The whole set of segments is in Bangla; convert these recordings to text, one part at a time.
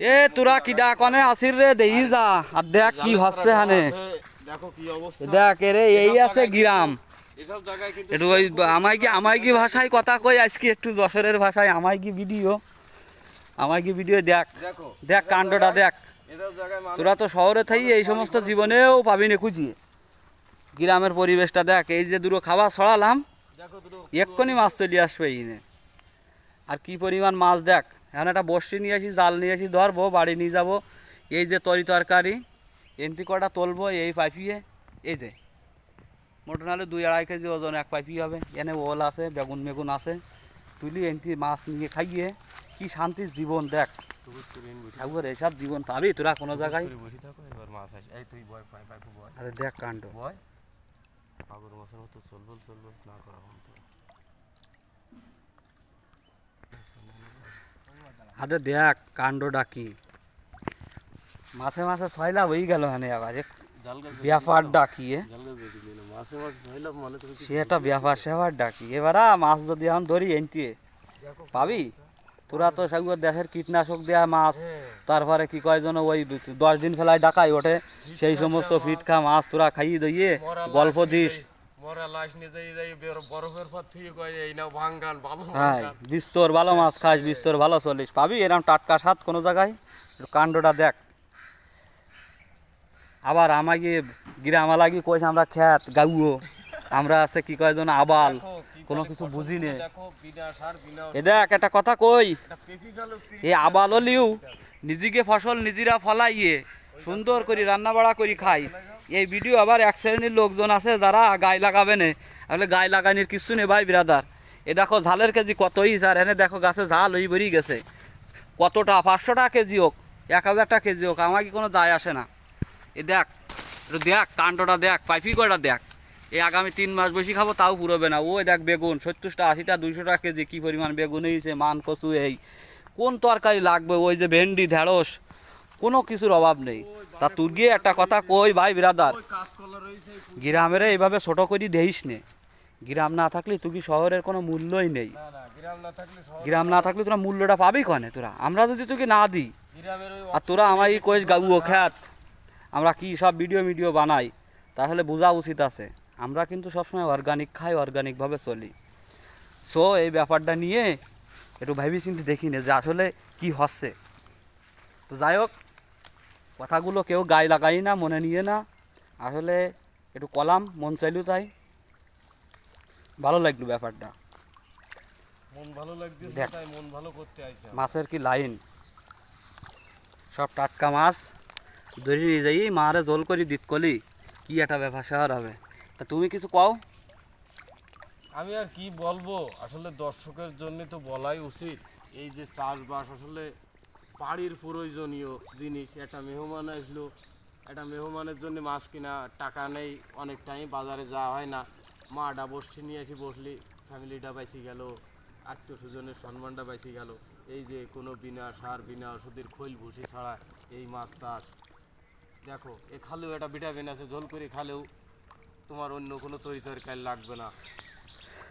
এ তোরা কিডা কনে আসির রে? দেই যা। আর দেখ কি হচ্ছে হানে। দেখো কি অবস্থা। দেখ রে এই আছে গ্রাম। একটু ওই আমায় কি আমায় কি ভাষায় কথা কই? আজকে একটু যশোরের ভাষায় আমায় কি ভিডিও আমায় কি ভিডিও দেখ। দেখ কাণ্ডটা দেখ। তোরা তো শহরে থাই এই সমস্ত জীবনেও পাবি না খুঁজিয়ে গ্রামের পরিবেশটা দেখ এই যে দুটো খাবার ছড়ালাম এক্ষুনি মাছ চলে আসবে এইনে আর কি পরিমাণ মাছ দেখ। এখন একটা বসি নিয়ে আসি জাল নিয়ে আসি ধরবো বাড়ি নিয়ে যাব। এই যে তরি তরকারি এনতি কটা তুলবো এই পাইপিয়ে এই যে। মোটর নাহলে দুই আড়াই কেজি ওজন এক পাইপি হবে। এনে ওল আছে বেগুন মেগুন আছে। তুলি এনতি মাছ নিয়ে খাইয়ে কি শান্তির জীবন দেখ। ঠাকুর এসব জীবন পাবি তোরা কোনো জায়গায়। আরে দেখ কাণ্ড। বয় পাগল মাছের মতো চলবল চলবল না করা আরে দেখ, কাণ্ডটা কি? মাসে মাসে ছয়লা হয়ে গেল হানে আবার ব্যাপার ডাকি তুমি সে একটা ব্যাপার সেবার ডাকি এবার মাছ যদি এখন ধরি এনতি, পাবি? তোরা তো সব দেশের কীটনাশক দেয়া মাছ, তারপরে কি কয় যেন ওই দশ দিন ফেলায় ডাকাই ওঠে, সেই সমস্ত ফিটখা মাছ তোরা খাইয়ে দইয়ে গল্প দিস। মরা লাশ নিয়ে যাই যাই বরফের পর থুয়ে কয় এই নাও ভাঙ্গান ভালো হ্যাঁ বিস্তর ভালো মাছ খাস বিস্তর ভালো চলিস। পাবি এরকম টাটকা স্বাদ কোনো জায়গায়? কাণ্ডটা দেখ। আবার আমাকে গ্রামা লাগি আমরা খ্যাত গাউও আমরা আছে কি কয় যেন আবাল কোনো কিছু বুঝি নে। এ দেখ একটা কথা কই এই আবাল হলিও নিজেকে ফসল নিজেরা ফলাইয়ে সুন্দর করে রান্না বাড়া করে খাই। এই ভিডিও আবার এক শ্রেণির লোকজন আছে যারা গায়ে লাগাবে না। আসলে গায়ে লাগানির কিছু নেই ভাই বিরাদার এ দেখো ঝালের কেজি কতই স্যার এনে দেখো গাছে ঝাল হই বেরিয়ে গেছে। কতটা? পাঁচশো টাকা কেজি হোক, এক হাজার টাকা কেজি হোক, আমার কি কোনো যায় আসে না। এ দেখ দেখ, কাণ্ডটা দেখ, পাইপি কয়টা দেখ। এই আগামী তিন মাস বেশি খাব, তাও পুরোবে না। ওই দেখ বেগুন, সত্তরটা, আশিটা দুইশো টাকা কেজি কী পরিমাণ বেগুন হয়েছে মান কচু এই। কোন তরকারি লাগবে? ওই যে ভেন্ডি, ঢেঁড়স, কোনো কিছুর অভাব নেই। তা তুর গিয়ে একটা কথা কই ভাই বিরাদার গ্রামের এইভাবে ছোট করে দেইস নে। গ্রাম না থাকলে তুই কি শহরের কোনো মূল্যই নেই। গ্রাম না থাকলে তোরা মূল্যটা পাবি কনে তোরা? আমরা যদি তোকে না দিই আর তোরা আমার এই কইস গাউও খ্যাত আমরা কি সব ভিডিও ভিডিও বানাই তাহলে বোঝা উচিত আছে। আমরা কিন্তু সবসময় অর্গানিক খাই অর্গানিকভাবে চলি। সো এই ব্যাপারটা নিয়ে একটু ভাবি চিন্তে দেখি নে যে আসলে কি হচ্ছে। তো যাই হোক কথাগুলো কেউ গায়ে লাগাই না মনে নিয়ে না। আসলে একটু কলাম মন চাইলেও তাই। ভালো লাগল ব্যাপারটা। মন ভালো লাগতেছে তাই মন ভালো করতে আইছে। মাছের কি লাইন? সব টাটকা মাছ। ধরে নিয়ে যাই মারে জল করি দিত কলি। কি একটা ব্যাপার শহর হবে। তা তুমি কিছু কও? আমি আর কি বলব? আসলে দর্শকের জন্য তো বলাই উচিত। এই যে চাষবাস আসলে বাড়ির প্রয়োজনীয় জিনিস। একটা মেহমান আসলো। একটা মেহমানের জন্য মাছ কিনা টাকা নেই অনেক টাইম বাজারে যাওয়া হয় না। মাটা বসছি নিয়ে এসে বসলি ফ্যামিলিটা বেঁচে গেল আত্মীয় স্বজনের সম্মানটা বেঁচে গেল। এই যে কোনো বিনা সার বিনা ওষুধের খৈল ভুসি ছাড়া এই মাছ চাষ। দেখো এ খালেও একটা ভিটামিন আছে ঝোল করে খালেও তোমার অন্য কোনো তরি তরকারি লাগবে না।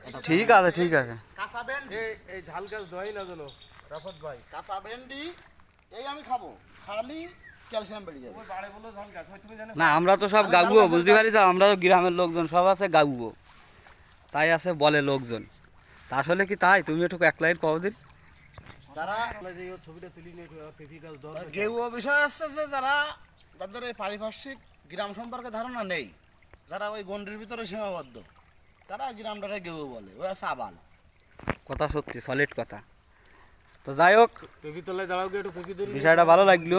এটা ঠিক আছে ঠিক আছে। কাঁচা ভেন্ডি এই এই ঝাল গাছ দই না জানো রাফত ভাই। কাঁচা ভেন্ডি এই আমি খাব। খালি ক্যালসিয়াম বেড়ে যাবে। ওই বাড়ে বলে ঝাল গাছ তুমি জানো? না আমরা তো সব গাগুও বুঝতে পারি তো আমরা তো গ্রামের লোকজন সব আছে গাগুও তাই আছে বলে লোকজন। তা আসলে কি তাই? তুমি একটু এক লাইন কও দিন যারা ছবিটা তুলি নিয়ে পেপি গাছ দর গেউ বিষয় আসছে যে যারা যাদের এই পারিপার্শ্বিক গ্রাম সম্পর্কে ধারণা নেই যারা ওই গন্ডির ভিতরে সীমাবদ্ধ তারা গ্রামটারে গেউ বলে ওরা সাবাল। কথা সত্যি সলিড কথা। তো যাই হোক বিষয়টা ভালো লাগল।